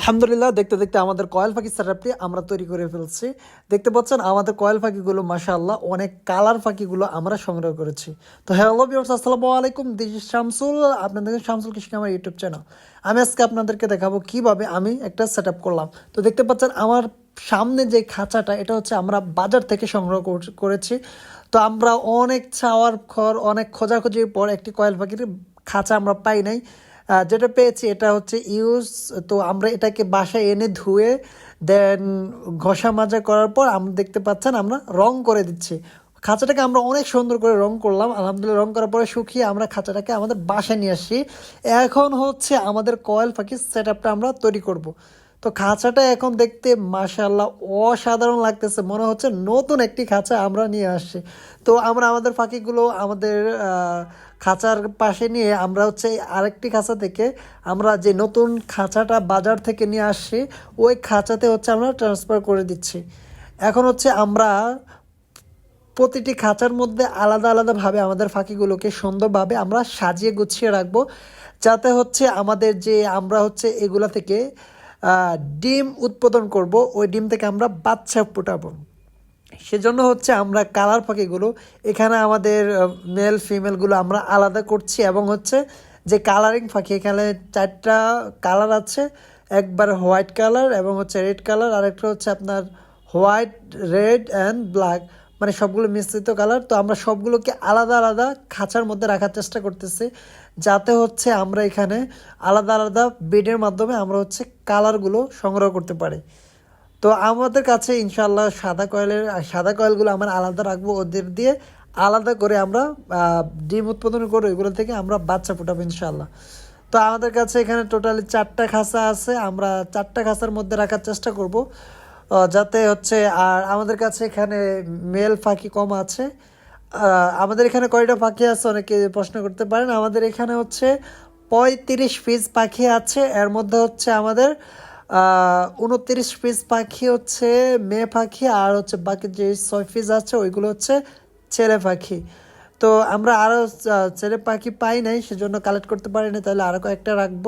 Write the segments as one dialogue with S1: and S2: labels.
S1: আলহামদুলিল্লাহ, দেখতে দেখতে আমাদের কয়েল পাখি সেটআপটি আমরা তৈরি করে ফেলছি। দেখতে পাচ্ছেন, আমাদের কয়েল পাখিগুলো মাশাআল্লাহ, অনেক কালার পাখিগুলো আমরা সংগ্রহ করেছি। তো হ্যালো ভিউয়ার্স আসসালামু আলাইকুম, দিস শামসুল আপনাদের শামসুল কৃষ্ণ আমার ইউটিউব চ্যানেল। আমি আজকে আপনাদেরকে দেখাবো কীভাবে আমি একটা সেটআপ করলাম। তো দেখতে পাচ্ছেন, আমার সামনে যে খাঁচাটা, এটা হচ্ছে আমরা বাজার থেকে সংগ্রহ কর- করেছি। তো আমরা অনেক চাওয়ার খর অনেক খোঁজাখুঁজির পর একটি কয়েল পাখির খাঁচা আমরা পাই নাই। যেটা পেয়েছি এটা হচ্ছে ইউজ, তো আমরা এটাকে বাসায় এনে ধুয়ে দেন ঘষা মাজা করার পর আমরা দেখতে পাচ্ছেন আমরা রং করে দিচ্ছি খাঁচাটাকে আমরা অনেক সুন্দর করে রং করলাম, আলহামদুলিল্লাহ রং করার পরে শুকিয়ে আমরা খাঁচাটাকে আমাদের বাসায় নিয়ে আসি এখন হচ্ছে আমাদের কয়েল পাখির সেট আমরা তৈরি করব। তো খাঁচাটা এখন দেখতে মাশাল্লাহ অসাধারণ লাগতেছে। মনে হচ্ছে নতুন একটি খাঁচা আমরা নিয়ে আসছি। তো আমরা আমাদের পাখিগুলো আমাদের খাঁচার পাশে নিয়ে আমরা হচ্ছে আরেকটি খাঁচা থেকে আমরা যে নতুন খাঁচাটা বাজার থেকে নিয়ে আসছি, ওই খাঁচাতে হচ্ছে আমরা ট্রান্সফার করে দিচ্ছি। এখন হচ্ছে আমরা প্রতিটি খাঁচার মধ্যে আলাদা আলাদাভাবে আমাদের পাখিগুলোকে সুন্দরভাবে আমরা সাজিয়ে গুছিয়ে রাখব। যাতে হচ্ছে আমাদের যে আমরা হচ্ছে এগুলা থেকে ডিম উৎপাদন করব, ওই ডিম থেকে আমরা বাচ্চা ফোটাবো। সেজন্য হচ্ছে আমরা কালার পাখিগুলো এখানে আমাদের মেল ফিমেলগুলো আমরা আলাদা করছি এবং হচ্ছে যে কালারিং পাখি এখানে চারটা কালার আছে, একবার হোয়াইট কালার এবং হচ্ছে রেড কালার আর একটা হচ্ছে আপনার হোয়াইট রেড অ্যান্ড ব্ল্যাক মানে সবগুলো মিশ্রিত কালার তো আমরা সবগুলোকে আলাদা আলাদা খাঁচার মধ্যে রাখার চেষ্টা করতেছি। যাতে হচ্ছে আমরা এখানে আলাদা আলাদা বেডের মাধ্যমে আমরা হচ্ছে কালারগুলো সংগ্রহ করতে পারি। তো আমাদের কাছে ইনশাল্লাহ সাদা কয়েলের সাদা কয়েলগুলো আমরা আলাদা রাখব ওদের দিয়ে। আলাদা করে আমরা ডিম উৎপাদন করে ওইগুলো থেকে আমরা বাচ্চা ফোটাবো ইনশাল্লাহ তো আমাদের কাছে এখানে টোটালি চারটা খাসা আছে, আমরা চারটা খাসার মধ্যে রাখার চেষ্টা করব। যাতে হচ্ছে, আর আমাদের কাছে এখানে মেল ফাঁকি কম আছে। আমাদের এখানে কয়টা পাখি আছে অনেকে প্রশ্ন করতে পারেন। আমাদের এখানে হচ্ছে পঁয়ত্রিশ পিস পাখি আছে। এর মধ্যে হচ্ছে আমাদের উনত্রিশ পিস পাখি হচ্ছে মেয়ে পাখি আর হচ্ছে বাকি যে ছয় পিস আছে ওইগুলো হচ্ছে ছেলে পাখি। তো আমরা আরও ছেলে পাখি পাই নাই, সেজন্য কালেক্ট করতে পারি পারিনি, তাহলে আরও কয়েকটা রাখব।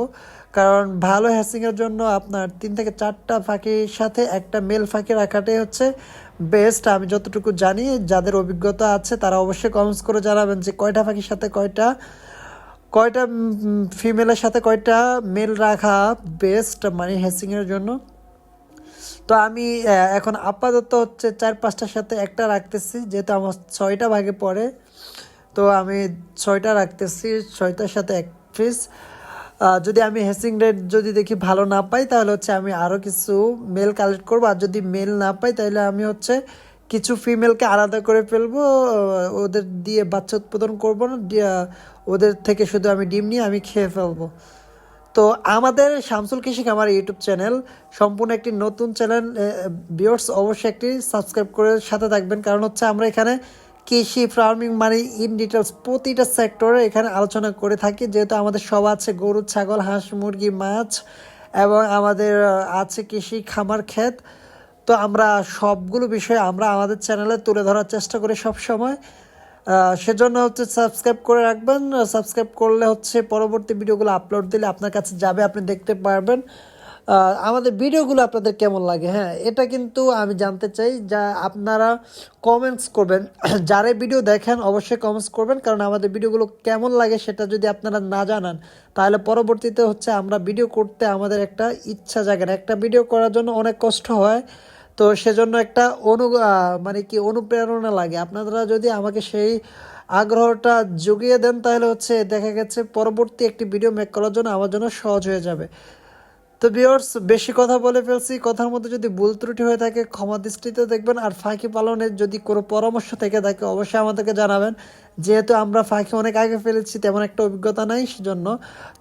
S1: কারণ ভালো হ্যাসিংয়ের জন্য আপনার তিন থেকে চারটা পাখির সাথে একটা মেল পাখি রাখাটাই হচ্ছে বেস্ট, আমি যতটুকু জানি, যাদের অভিজ্ঞতা আছে, তারা অবশ্যই কমেন্টস করে জানাবেন যে কয়টা পাখির সাথে কয়টা কয়টা ফিমেলের সাথে কয়টা মেল রাখা বেস্ট মানে হ্যাসিংয়ের জন্য। তো আমি এখন আপাতত হচ্ছে চার পাঁচটার সাথে একটা রাখতেছি, যেহেতু আমার ছয়টা ভাগে পড়ে, তো আমি ছয়টা রাখতেছি, ছয়টার সাথে এক পিস যদি আমি হেসিং রেট যদি দেখি ভালো না পাই, তাহলে হচ্ছে আমি আরও কিছু মেল কালেক্ট করব। আর যদি মেল না পাই, তাহলে আমি হচ্ছে কিছু ফিমেলকে আলাদা করে ফেলব। ওদের দিয়ে বাচ্চা উৎপাদন করব না ওদের থেকে শুধু আমি ডিম নিয়ে আমি খেয়ে ফেলব। তো আমাদের শামসুল কৃষিক আমার ইউটিউব চ্যানেল, সম্পূর্ণ একটি নতুন চ্যানেল ভিউয়ার্স অবশ্যই একটি সাবস্ক্রাইব করে সাথে থাকবেন। কারণ হচ্ছে আমরা এখানে কৃষি ফার্মিং মানে ইন ডিটেলস প্রতিটা সেক্টরে এখানে আলোচনা করে থাকি। যেহেতু আমাদের সব আছে গরু, ছাগল, হাঁস, মুরগি, মাছ এবং আমাদের আছে কৃষি, খামার, ক্ষেত। তো আমরা সবগুলো বিষয় আমরা আমাদের চ্যানেলে তুলে ধরার চেষ্টা করি সব সময় সেজন্য হচ্ছে সাবস্ক্রাইব করে রাখবেন। সাবস্ক্রাইব করলে হচ্ছে পরবর্তী ভিডিওগুলো আপলোড দিলে আপনার কাছে যাবে, আপনি দেখতে পারবেন। আমাদের ভিডিওগুলো আপনাদের কেমন লাগে? হ্যাঁ এটা কিন্তু আমি জানতে চাই যা আপনারা কমেন্টস করবেন। যারা ভিডিও দেখেন, অবশ্যই কমেন্টস করবেন, কারণ আমাদের ভিডিওগুলো কেমন লাগে সেটা যদি আপনারা না জানান, তাহলে পরবর্তীতে হচ্ছে আমরা ভিডিও করতে আমাদের একটা ইচ্ছা জাগে না। একটা ভিডিও করার জন্য অনেক কষ্ট হয়, তো সেজন্য একটা অনু মানে কি অনুপ্রেরণা লাগে। আপনারা যদি আমাকে সেই আগ্রহটা জুগিয়ে দেন, তাহলে হচ্ছে দেখা গেছে পরবর্তী একটি ভিডিও মেক করার জন্য আমার জন্য সহজ হয়ে যাবে। তো বিয়ার্স বেশি কথা বলে ফেলছি। কথার মধ্যে যদি ভুল ত্রুটি হয়ে থাকে, ক্ষমা দৃষ্টিতে দেখবেন। আর ফাঁকি পালনের যদি কোনো পরামর্শ থেকে থাকে, অবশ্যই আমাদেরকে জানাবেন। যেহেতু আমরা ফাঁকি অনেক আগে ফেলেছি, তেমন একটা অভিজ্ঞতা নাই, সেজন্য।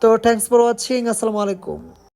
S1: তো থ্যাংকস ফর ওয়াচিং আসসালামু আলাইকুম।